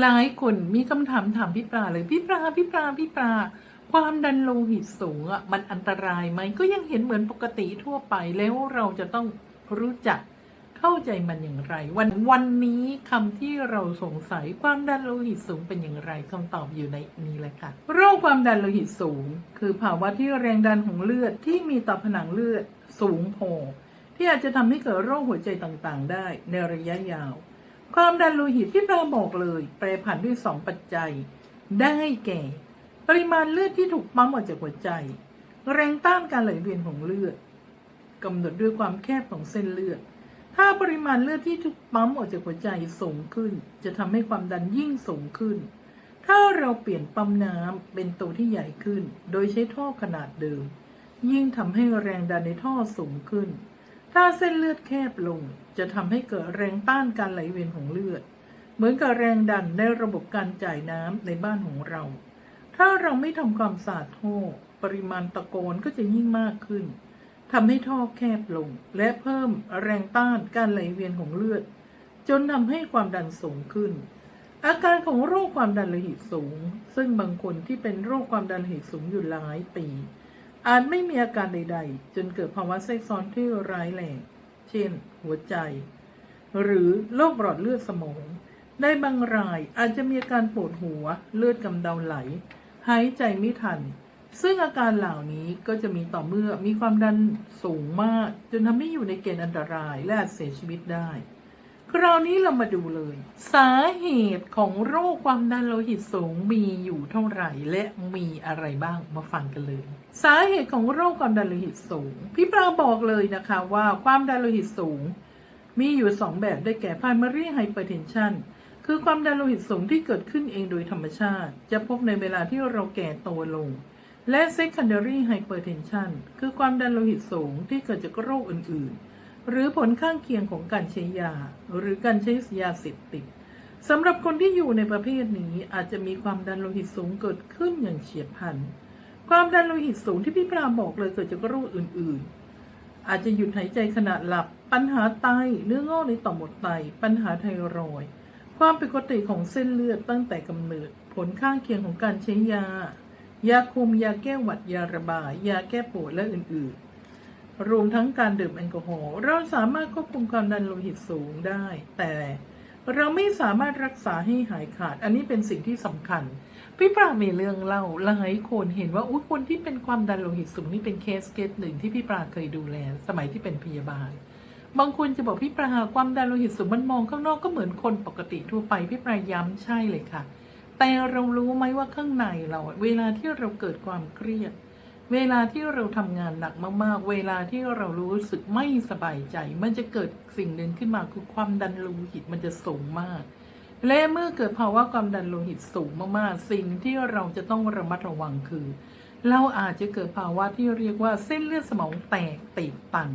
หลายคนมีคำถามถามพี่ปลาเลยพี่ปลาพี่ปลาพี่ปลา ความดันโลหิตสูงอะมันอันตรายไหมก็ยังเห็นเหมือนปกติทั่วไปแล้วเราจะต้องรู้จักเข้าใจมันอย่างไร วันวันนี้คำที่เราสงสัยความดันโลหิตสูงเป็นอย่างไรคำตอบอยู่ในนี้แหละค่ะ โรคความดันโลหิตสูง คือภาวะที่แรงดันของเลือดที่มีต่อผนังเลือดสูงพอที่อาจจะทำให้เกิดโรคหัวใจต่างๆ ได้ในระยะยาว ความดันโลหิตที่เราบอกเลย แปรผันด้วยสองปัจจัย ได้แก่ ปริมาณเลือดที่ถูกปั๊มออกจากหัวใจ แรงต้านการไหลเวียนของเลือดกำหนดด้วยความแคบของเส้นเลือด ถ้าปริมาณเลือดที่ถูกปั๊มออกจากหัวใจสูงขึ้น จะทำให้ความดันยิ่งสูงขึ้น ถ้าเราเปลี่ยนปั๊มน้ำเป็นตัวที่ใหญ่ขึ้น โดยใช้ท่อขนาดเดิม ยิ่งทำให้แรงดันในท่อสูงขึ้น ถ้าเส้นเลือดแคบลง จะทำให้เกิดแรงต้านการไหลเวียนของเลือด เหมือนกับแรงดันในระบบการจ่ายน้ำในบ้านของเรา ถ้าเราไม่ทำความสะอาดท่อปริมาณตะโกนก็จะยิ่งมากขึ้นทำให้ท่อแคบลง และเพิ่มแรงต้านการไหลเวียนของเลือด จนทำให้ความดันสูงขึ้น อาการของโรคความดันโลหิตสูง ซึ่งบางคนที่เป็นโรคความดันโลหิตสูงอยู่หลายปี อาจไม่มีอาการใด ๆ จนเกิดภาวะแทรกซ้อนที่ร้ายแรง เช่น หัวใจ หรือโรคหลอดเลือดสมองในบางรายอาจจะมีอาการปวดหัว เลือดกำเดาไหล หายใจไม่ทัน ซึ่งอาการเหล่านี้ก็จะมีต่อเมื่อมีความดันสูงมาก จนทำให้อยู่ในเกณฑ์อันตรายและอาจเสียชีวิตได้ คราวนี้เรามาดูเลย สาเหตุของโรคความดันโลหิตสูงมีอยู่เท่าไหร่และมีอะไรบ้างมาฟังกันเลย สาเหตุของโรคความดันโลหิตสูง พี่ปลาบอกเลยนะคะว่าความดันโลหิตสูง มีอยู่สองแบบได้แก่ primary hypertension คือความดันโลหิตสูงที่เกิดขึ้นเองโดยธรรมชาติ จะพบในเวลาที่เราแก่โตลง และ secondary hypertension คือความดันโลหิตสูงที่เกิดจากโรคอื่นๆ หรือผลข้างเคียงของการใช้ยา หรือการใช้ยาเสพติดสำหรับคนที่อยู่ในประเภทนี้อาจจะมีความดันโลหิตสูงเกิดขึ้นอย่างเฉียบพลัน ความดันโลหิตสูงที่พี่ปราบอกเลยเกิดจากโรคอื่น ๆ อาจจะหยุดหายใจขณะหลับ ปัญหาไต เนื้องอกในต่อมหมดไต ปัญหาไทรอยด์ความผิดปกติของเส้นเลือดตั้งแต่กำเนิด ผลข้างเคียงของการใช้ยา ยาคุม ยาแก้หวัด ยาระบาย ยาแก้ปวด และอื่น ๆ รวมทั้งการดื่มแอลกอฮอล์เราสามารถควบคุมความดันโลหิตสูงได้ แต่เราไม่สามารถรักษาให้หายขาด อันนี้เป็นสิ่งที่สำคัญ พี่ปรามีเรื่องเล่าหลายคนเห็นว่าอุ้ยคนที่เป็นความดันโลหิตสูงนี่เป็นเคสเคสหนึ่งที่พี่ปราเคยดูแล สมัยที่เป็นพยาบาล บางคนจะบอกพี่ปราความดันโลหิตสูงมันมองข้างนอกก็เหมือนคนปกติทั่วไปพี่ปราย้ำใช่เลยค่ะ แต่เรารู้ไหมว่าข้างในเราเวลาที่เราเกิดความเครียด เวลาที่เราทำงานหนักมาก ๆ เวลาที่เรารู้สึกไม่สบายใจ มันจะเกิดสิ่งหนึ่งขึ้นมาคือความดันโลหิตมันจะสูงมาก และเมื่อเกิดภาวะความดันโลหิตสูงมากๆ สิ่งที่เราจะต้องระมัดระวังคือ เราอาจจะเกิดภาวะที่เรียกว่าเส้นเลือดสมองแตกตีบตัน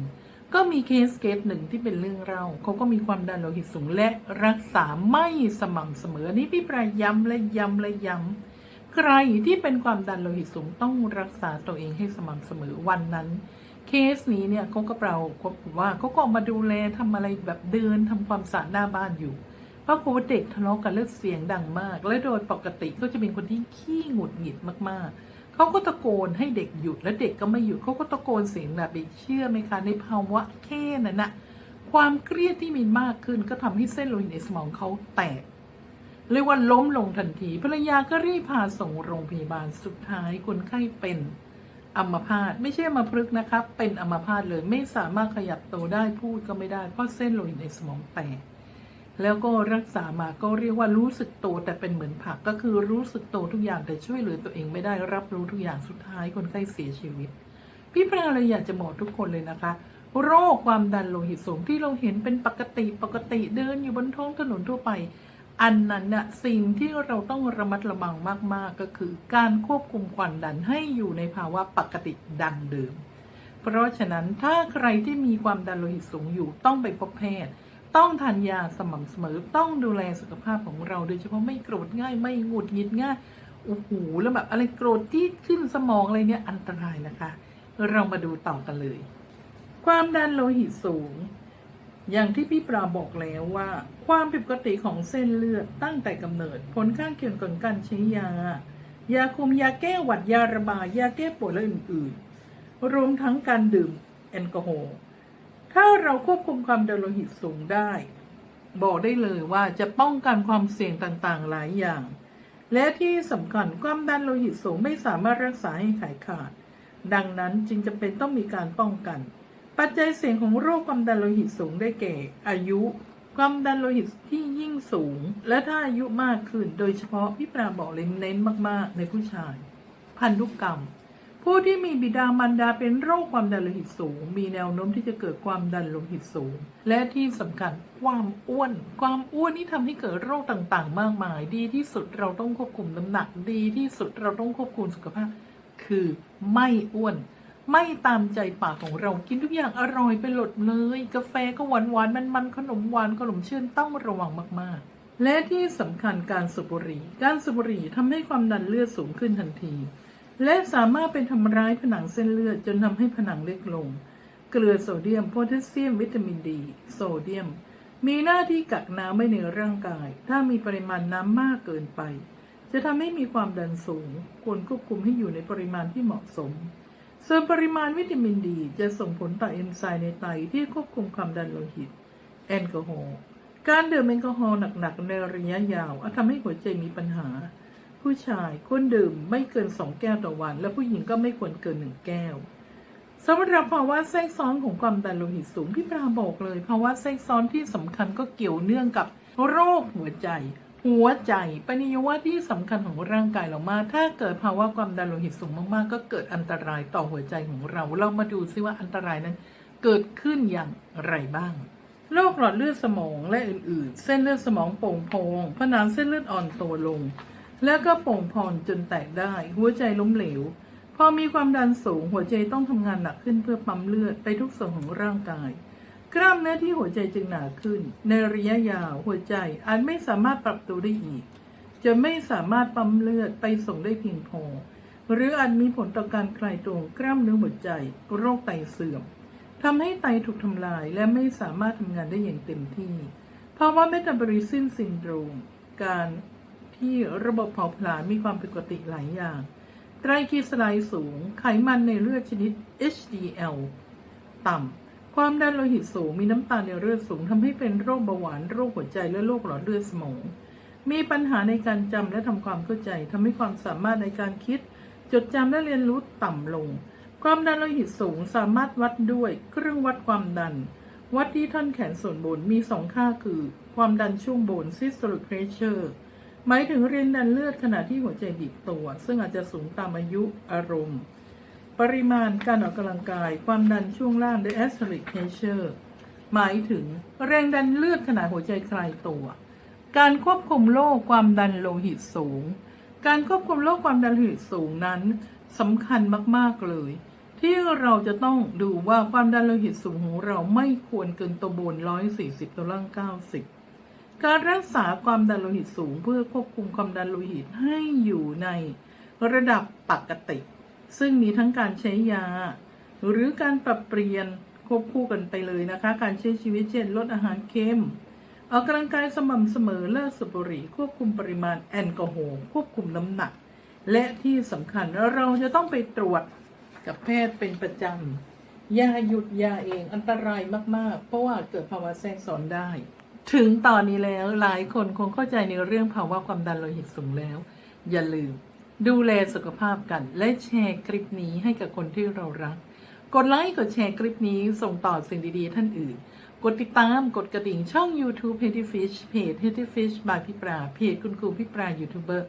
ก็มีเคสเคสหนึ่งที่เป็นเรื่องเล่าเขาก็มีความดันโลหิตสูงและรักษาไม่สม่ำเสมอนนี่พี่ปรายย้ำและย้ำและย้ำ ใครที่เป็นความดันโลหิตสูงต้องรักษาตัวเองให้สม่ำเสมอวันนั้น เคสนี้เนี่ยเขาก็เปล่าเขาบว่าเขาก็ออกมาดูแลทำอะไรแบบเดินทำความสะอาดหน้าบ้านอยู่ปรากฏว่าเด็กทะเลาะกันเลือดเสียงดังมาก และโดยปกติก็จะเป็นคนที่ขี้หงุดหงิดมากๆ เขาก็ตะโกนให้เด็กหยุดและเด็กก็ไม่หยุดเขาก็ตะโกนเสียงแบบเชื่อไหมคะในภาวะแค่นั้นนะความเครียดที่มีมากขึ้นก็ทำให้เส้นโลหิตในสมองเขาแตก เรียกว่าล้มลงทันทีภรรยาก็รีบพาส่งโรงพยาบาลสุดท้ายคนไข้เป็นอัมพาตไม่ใช่อัมพฤกษ์นะครับ เป็นอัมพาตเลยไม่สามารถขยับตัวได้พูดก็ไม่ได้ เพราะเส้นโลหิตในสมองแตกแล้วก็รักษามาก็เรียกว่ารู้สึกตัวแต่เป็นเหมือนผักก็คือรู้สึกตัวทุกอย่างแต่ช่วยเหลือตัวเองไม่ได้รับรู้ทุกอย่างสุดท้ายคนไข้เสียชีวิต พี่พราเลยอยากจะบอกทุกคนเลยนะคะ โรคความดันโลหิตสูงที่เราเห็นเป็นปกติปกติเดินอยู่บนท้องถนนทั่วไป อันนั้นน่ะสิ่งที่เราต้องระมัดระวังมาก ๆ ก็คือ การควบคุมความดันให้อยู่ในภาวะปกติดังเดิม เพราะฉะนั้นถ้าใครที่มีความดันโลหิตสูงอยู่ต้องไปพบแพทย์ ต้องทานยาสม่ำเสมอต้องดูแลสุขภาพของเราโดยเฉพาะไม่โกรธง่ายไม่หงุดหงิดง่ายโอ้โหแล้วแบบอะไรโกรธที่ขึ้นสมองอะไรเนี่ยอันตรายนะคะ เรามาดูต่อกันเลย ความดันโลหิตสูง อย่างที่พี่ปราบอกแล้วว่า ความผิดปกติของเส้นเลือดตั้งแต่กำเนิด ผลข้างเคียงของการใช้ยา ยาคุมยาแก้หวัดยาระบายยาแก้ปวดและอื่นๆ รวมทั้งการดื่มแอลกอฮอล์ถ้าเราควบคุมความดันโลหิตสูงได้ บอกได้เลยว่าจะป้องกันความเสี่ยงต่างๆหลายอย่าง และที่สำคัญความดันโลหิตสูงไม่สามารถรักษาให้หายขาด ดังนั้นจึงจำเป็นต้องมีการป้องกัน ปัจจัยเสี่ยงของโรคความดันโลหิตสูงได้แก่ อายุ ความดันโลหิตที่ยิ่งสูง และถ้าอายุมากขึ้น โดยเฉพาะพี่ปราบอกเลยเน้นมากๆ ในผู้ชาย พันธุกรรม ผู้ที่มีบิดามารดาเป็นโรคความดันโลหิตสูง มีแนวโน้มที่จะเกิดความดันโลหิตสูง และที่สำคัญความอ้วน ความอ้วนนี่ทำให้เกิดโรคต่างๆ มากมาย ดีที่สุดเราต้องควบคุมน้ำหนัก ดีที่สุดเราต้องควบคุมสุขภาพ คือไม่อ้วน ไม่ตามใจปากของเรากินทุกอย่างอร่อยไปหมดเลย กาแฟก็หวานหวานมันมันๆขนมหวานขนมเชื่อต้องระวังมากๆ และที่สำคัญการสูบบุหรี่ การสูบบุหรี่ทำให้ความดันเลือดสูงขึ้นทันที และสามารถเป็นทำร้ายผนังเส้นเลือดจนทำให้ผนังเล็กลง เกลือโซเดียมโพแทสเซียม วิตามินดี โซเดียม มีหน้าที่กักน้ำไว้ในร่างกาย ถ้ามีปริมาณน้ำมากเกินไป จะทำให้มีความดันสูง ควรควบคุมให้อยู่ในปริมาณที่เหมาะสม ส่วนปริมาณวิตามินดี จะส่งผลต่อเอนไซม์ในไตที่ควบคุมความดันโลหิต แอลกอฮอล์การดื่มแอลกอฮอล์หนักๆในระยะยาวอาจทำให้หัวใจมีปัญหา ผู้ชายควรดื่มไม่เกิน 2 แก้วต่อวัน และผู้หญิงก็ไม่ควรเกิน 1 แก้วสำหรับภาวะแทรกซ้อนของความดันโลหิตสูงพี่ปราบอกเลยภาวะแทรกซ้อนที่สำคัญก็เกี่ยวเนื่องกับโรคหัวใจ หัวใจเป็นนิยวะที่สำคัญของร่างกายเรามาก ถ้าเกิดภาวะความดันโลหิตสูงมากๆ ก็เกิดอันตรายต่อหัวใจของเรา เรามาดูซิว่าอันตรายนั้นเกิดขึ้นอย่างไรบ้าง โรคหลอดเลือดสมองและอื่นๆ เส้นเลือดสมองโป่งพองผนังเส้นเลือดอ่อนตัวลง แล้วก็โป่งพองจนแตกได้ หัวใจล้มเหลว พอมีความดันสูงหัวใจต้องทำงานหนักขึ้นเพื่อปั๊มเลือดไปทุกส่วนของร่างกาย กล้ามเนื้อที่หัวใจจึงหนาขึ้น ในระยะยาวหัวใจอาจไม่สามารถปรับตัวได้อีก จะไม่สามารถปั๊มเลือดไปส่งได้เพียงพอ หรืออาจมีผลต่อการคลายตัวของกล้ามเนื้อหัวใจ โรคไตเสื่อมทำให้ไตถูกทำลายและไม่สามารถทำงานได้อย่างเต็มที่ภาวะเมตาบอลิซึมซินโดรมการที่ระบบเผาผลาญมีความผิดปกติหลายอย่าง ไตรกลีเซอไรด์สูง ไขมันในเลือดชนิด HDL ต่ำ ความดันโลหิตสูงมีน้ำตาลในเลือดสูงทำให้เป็นโรคเบาหวานโรคหัวใจและโรคหลอดเลือดสมอง มีปัญหาในการจำและทำความเข้าใจทำให้ความสามารถในการคิด จดจำและเรียนรู้ต่ำลง ความดันโลหิตสูงสามารถวัดด้วยเครื่องวัดความดัน วัดที่ท่อนแขนส่วนบนมีสองค่าคือ ความดันช่วงบน systolic pressure หมายถึงเรียนดันเลือดขณะที่หัวใจบีบตัว ซึ่งอาจจะสูงตามอายุอารมณ์ ปริมาณการออกกำลังกาย ความดันช่วงล่าง diastolic pressure หมายถึงแรงดันเลือดขณะหัวใจคลายตัว การควบคุมโรคความดันโลหิตสูง การควบคุมโรคความดันโลหิตสูงนั้นสำคัญมากๆเลย ที่เราจะต้องดูว่าความดันโลหิตสูงของเราไม่ควรเกินตัวบน 140ตัวล่าง90 การรักษาความดันโลหิตสูงเพื่อควบคุมความดันโลหิตให้อยู่ในระดับปกติ ซึ่งมีทั้งการใช้ยา หรือการปรับเปลี่ยนควบคู่กันไปเลยนะคะ การใช้ชีวิตเช่นลดอาหารเค็มออกกำลังกายสม่ำเสมอเลิกสูบบุหรี่ควบคุมปริมาณแอลกอฮอล์ควบคุมน้ำหนัก และที่สำคัญเราจะต้องไปตรวจกับแพทย์เป็นประจำยาหยุดยาเองอันตรายมาก ๆ เพราะว่าเกิดภาวะแทรกซ้อนได้ ถึงตอนนี้แล้วหลายคนคงเข้าใจในเรื่องภาวะความดันโลหิตสูงแล้ว อย่าลืม ดูแลสุขภาพกัน และแชร์คลิปนี้ให้กับคนที่เรารัก กดไลค์กดแชร์คลิปนี้ส่งต่อสิ่งดีๆ ท่านอื่น กดติดตามกดกระดิ่งช่อง YouTube h e a d y Fish เพจ h e a d y Fish by พี่ปราเพจคุณครูพี่ปรายูทูบเบอร์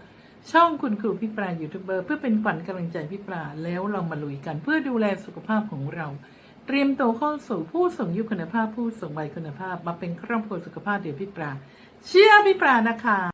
ช่องคุณครูพี่ปรายูทูบเบอร์เพื่อเป็นขวัญกำลังใจพี่ปราแล้วเรามาลุยกัน เพื่อดูแลสุขภาพของเรา เตรียมตัวเข้าสู่ผู้สูงอายุคุณภาพผู้สูงวัยคุณภาพ มาเป็นครอบครัวสุขภาพเดี๋ยวพี่ปราเชื่อพี่ปรานะคะ